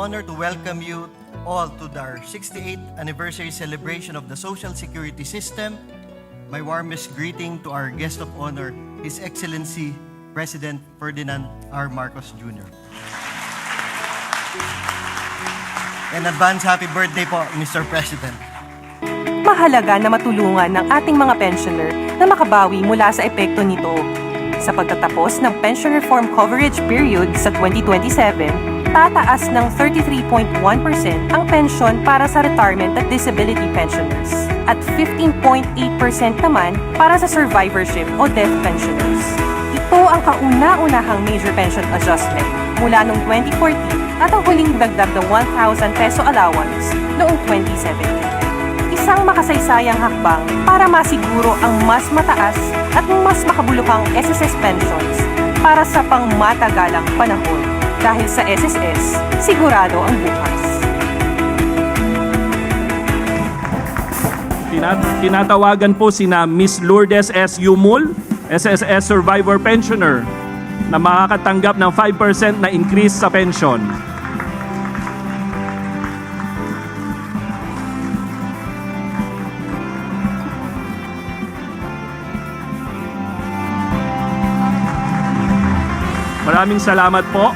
honor to welcome you all to our 68th anniversary celebration of the Social Security System. My warmest greeting to our guest of honor, His Excellency President Ferdinand R. Marcos Jr. And advance happy birthday po, Mr. President. Mahalaga na matulungan ng ating mga pensioner na makabawi mula sa epekto nito. Sa pagtatapos ng pension reform coverage period sa 2027, tataas ng 33.1% ang pensyon para sa retirement at disability pensioners at 15.8% naman para sa survivorship o death pensioners. Ito ang kauna-unahang major pension adjustment mula noong 2014 at ang huling dagdag ng 1,000 peso allowance noong 2017 isang makasaysayang hakbang para masiguro ang mas mataas at mas makabuluhang SSS pensions para sa pangmatagalang panahon. Dahil sa SSS, sigurado ang bukas. Tinat- tinatawagan po sina Miss Lourdes S. Yumul, SSS Survivor Pensioner, na makakatanggap ng 5% na increase sa pension. Maraming salamat po.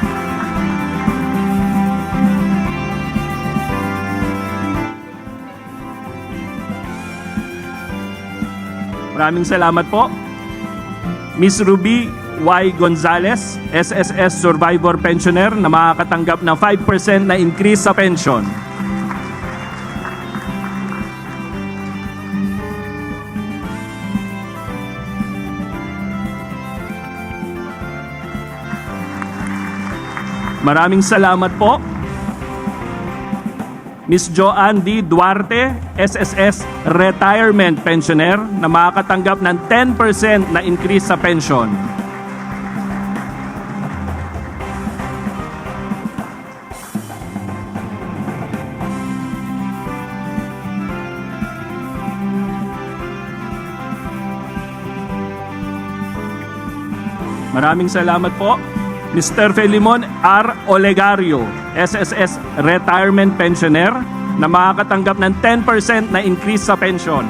Maraming salamat po. Miss Ruby Y. Gonzalez, SSS Survivor Pensioner na makakatanggap ng 5% na increase sa pension. Maraming salamat po. Miss Joanne D. Duarte, SSS Retirement Pensioner na makakatanggap ng 10% na increase sa pension. Maraming salamat po. Mr. Felimon R. Olegario, SSS Retirement Pensioner na makakatanggap ng 10% na increase sa pension.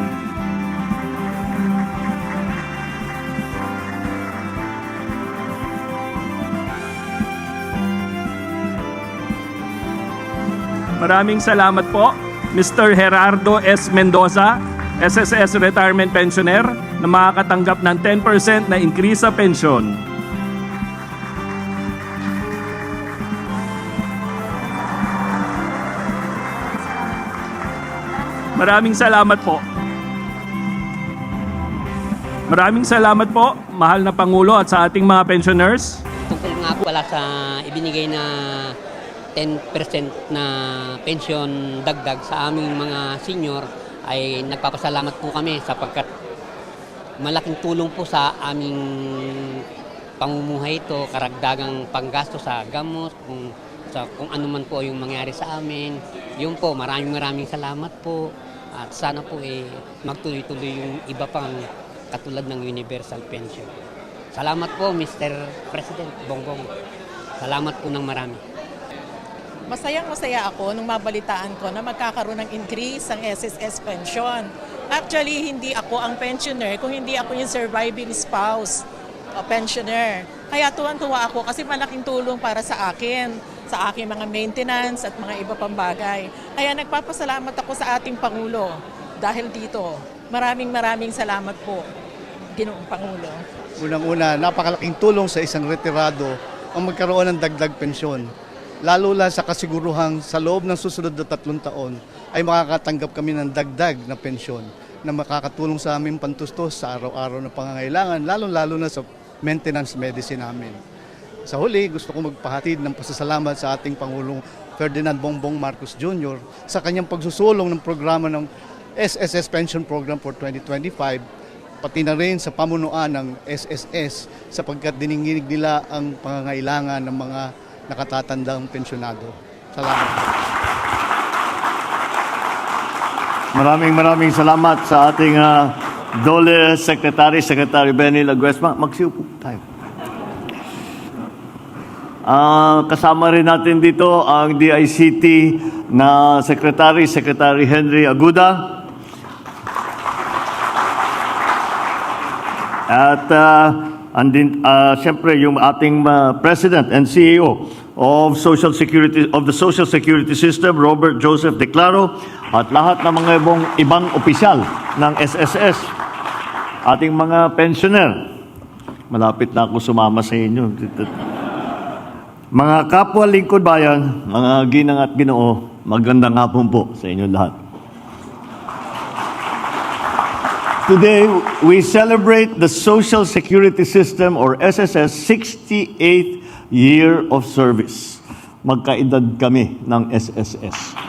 Maraming salamat po. Mr. Gerardo S. Mendoza, SSS Retirement Pensioner na makakatanggap ng 10% na increase sa pension. Maraming salamat po. Maraming salamat po, mahal na Pangulo at sa ating mga pensioners. Tungkol nga po wala sa ibinigay na 10% na pension dagdag sa aming mga senior ay nagpapasalamat po kami sapagkat malaking tulong po sa aming pamumuhay ito, karagdagang panggasto sa gamot, kung, sa, kung ano man po yung mangyari sa amin. Yun po, maraming maraming salamat po. At sana po eh, magtuloy-tuloy yung iba pang katulad ng universal pension. Salamat po, Mr. President Bongbong. Salamat po ng marami. Masayang masaya ako nung mabalitaan ko na magkakaroon ng increase ang SSS pension. Actually, hindi ako ang pensioner kung hindi ako yung surviving spouse o pensioner. Kaya tuwan-tuwa ako kasi malaking tulong para sa akin, sa aking mga maintenance at mga iba pang bagay. Kaya nagpapasalamat ako sa ating Pangulo dahil dito. Maraming maraming salamat po, Ginoong Pangulo. Unang-una, napakalaking tulong sa isang retirado ang magkaroon ng dagdag pensyon. Lalo lang sa kasiguruhang sa loob ng susunod na tatlong taon ay makakatanggap kami ng dagdag na pensyon na makakatulong sa aming pantustos sa araw-araw na pangangailangan, lalo-lalo na sa maintenance medicine namin. Sa huli, gusto ko magpahatid ng pasasalamat sa ating Pangulong Ferdinand Bongbong Marcos Jr. sa kanyang pagsusulong ng programa ng SSS Pension Program for 2025 pati na rin sa pamunuan ng SSS sapagkat dininginig nila ang pangangailangan ng mga nakatatandang pensyonado. Salamat. Maraming maraming salamat sa ating ah, Dole Secretary, Secretary Benny Laguesma. Magsiupo tayo. Ah, kasama rin natin dito ang DICT na Secretary, Secretary Henry Aguda. At uh, andin ah, siyempre yung ating ah, President and CEO of Social Security of the Social Security System Robert Joseph Declaro at lahat ng mga ibang ibang opisyal ng SSS ating mga pensioner malapit na ako sumama sa inyo mga kapwa lingkod bayan mga ginang at ginoo magandang hapon po sa inyo lahat Today, we celebrate the Social Security System or SSS 68th year of service. Magkaedad kami ng SSS.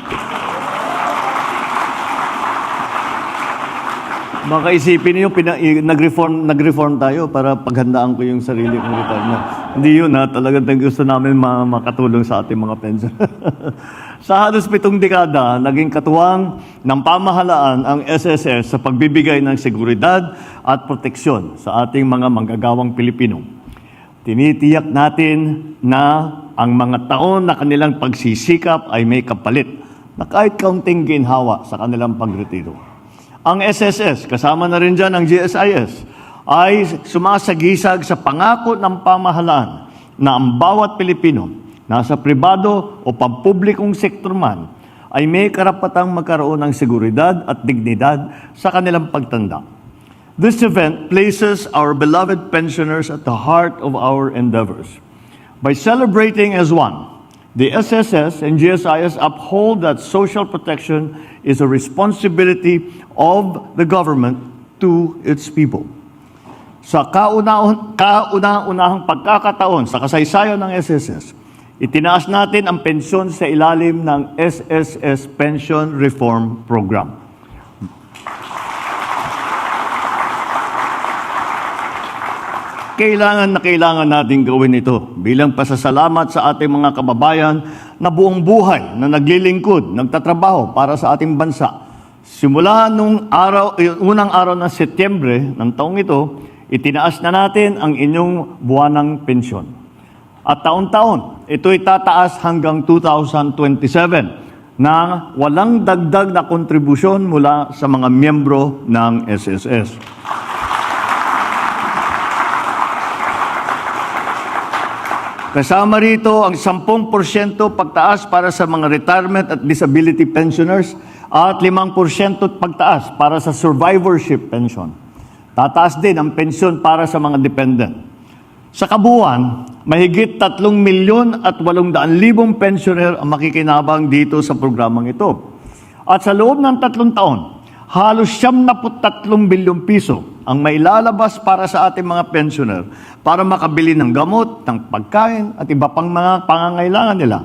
Baka isipin niyo, pina, nag-reform, nag-reform tayo para paghandaan ko yung sarili kong retirement. Hindi yun ha, talagang gusto namin ma- makatulong sa ating mga pension. sa halos pitong dekada, naging katuwang ng pamahalaan ang SSS sa pagbibigay ng seguridad at proteksyon sa ating mga manggagawang Pilipino. Tinitiyak natin na ang mga taon na kanilang pagsisikap ay may kapalit na kahit kaunting ginhawa sa kanilang pagretiro. Ang SSS, kasama na rin dyan ang GSIS, ay sumasagisag sa pangako ng pamahalaan na ang bawat Pilipino, nasa pribado o pampublikong sektor man, ay may karapatang magkaroon ng seguridad at dignidad sa kanilang pagtanda. This event places our beloved pensioners at the heart of our endeavors. By celebrating as one, the SSS and GSIS uphold that social protection is a responsibility of the government to its people. Sa kauna- kauna-unahang pagkakataon sa kasaysayan ng SSS, itinaas natin ang pensyon sa ilalim ng SSS Pension Reform Program. Kailangan na kailangan natin gawin ito bilang pasasalamat sa ating mga kababayan na buong buhay na naglilingkod, nagtatrabaho para sa ating bansa. Simula nung araw, yung unang araw ng Setyembre ng taong ito, itinaas na natin ang inyong buwanang pensyon. At taon-taon, ito'y tataas hanggang 2027 na walang dagdag na kontribusyon mula sa mga miyembro ng SSS. Kasama rito ang 10% pagtaas para sa mga retirement at disability pensioners at 5% pagtaas para sa survivorship pension. Tataas din ang pensyon para sa mga dependent. Sa kabuuan, mahigit 3 milyon at 800 libong pensioner ang makikinabang dito sa programang ito. At sa loob ng tatlong taon, halos 73 bilyong piso ang mailalabas para sa ating mga pensioner para makabili ng gamot, ng pagkain at iba pang mga pangangailangan nila.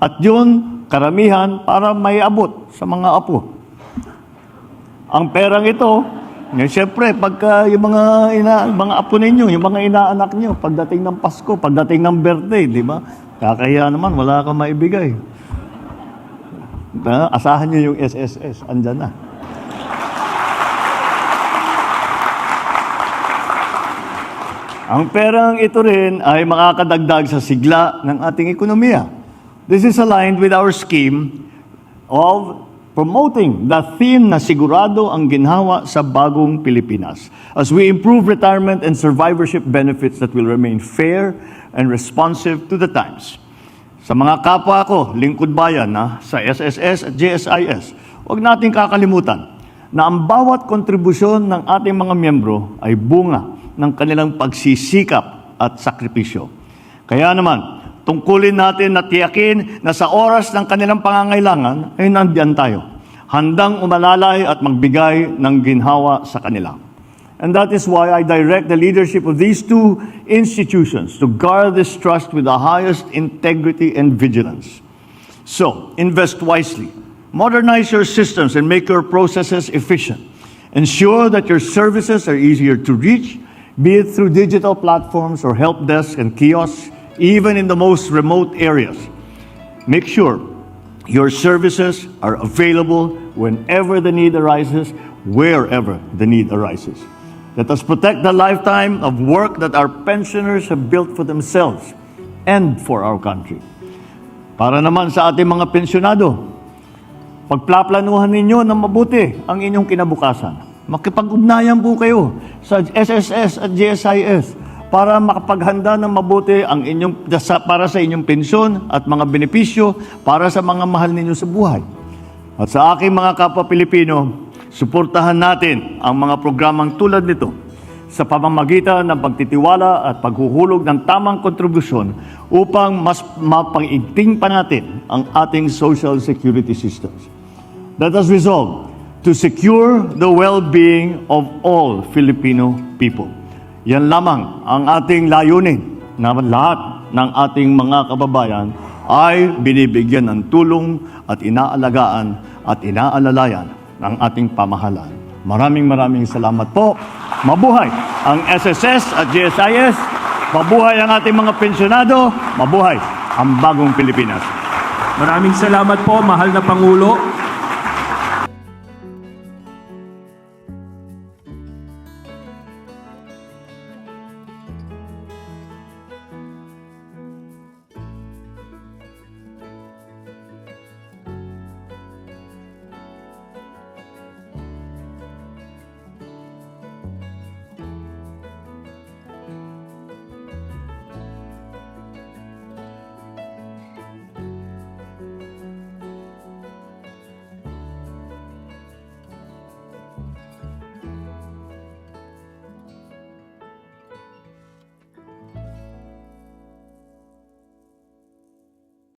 At yun, karamihan para may abot sa mga apo. Ang perang ito, eh, siyempre, pagka yung mga, ina, mga apo ninyo, yung mga inaanak nyo, pagdating ng Pasko, pagdating ng birthday, di ba? Kakahiya naman, wala kang maibigay. Asahan nyo yung SSS, andyan na. Ang perang ito rin ay makakadagdag sa sigla ng ating ekonomiya. This is aligned with our scheme of promoting the theme na sigurado ang ginhawa sa bagong Pilipinas as we improve retirement and survivorship benefits that will remain fair and responsive to the times. Sa mga kapwa ko, lingkod bayan na sa SSS at GSIS, huwag nating kakalimutan na ang bawat kontribusyon ng ating mga miyembro ay bunga ng kanilang pagsisikap at sakripisyo. Kaya naman, tungkulin natin na tiyakin na sa oras ng kanilang pangangailangan ay nandiyan tayo, handang umalalay at magbigay ng ginhawa sa kanila. And that is why I direct the leadership of these two institutions to guard this trust with the highest integrity and vigilance. So, invest wisely. Modernize your systems and make your processes efficient. Ensure that your services are easier to reach, be it through digital platforms or help desks and kiosks, even in the most remote areas. Make sure your services are available whenever the need arises, wherever the need arises. Let us protect the lifetime of work that our pensioners have built for themselves and for our country. Para naman sa ating mga pensyonado, pagplaplanuhan ninyo ng mabuti ang inyong kinabukasan. Makipag-ugnayan po kayo sa SSS at GSIS para makapaghanda ng mabuti ang inyong, para sa inyong pensyon at mga benepisyo para sa mga mahal ninyo sa buhay. At sa aking mga kapwa Pilipino, suportahan natin ang mga programang tulad nito sa pamamagitan ng pagtitiwala at paghuhulog ng tamang kontribusyon upang mas mapangigting pa natin ang ating social security systems. Let us resolve to secure the well-being of all Filipino people. Yan lamang ang ating layunin na lahat ng ating mga kababayan ay binibigyan ng tulong at inaalagaan at inaalalayan ng ating pamahalaan. Maraming maraming salamat po. Mabuhay ang SSS at GSIS. Mabuhay ang ating mga pensyonado. Mabuhay ang bagong Pilipinas. Maraming salamat po, mahal na Pangulo.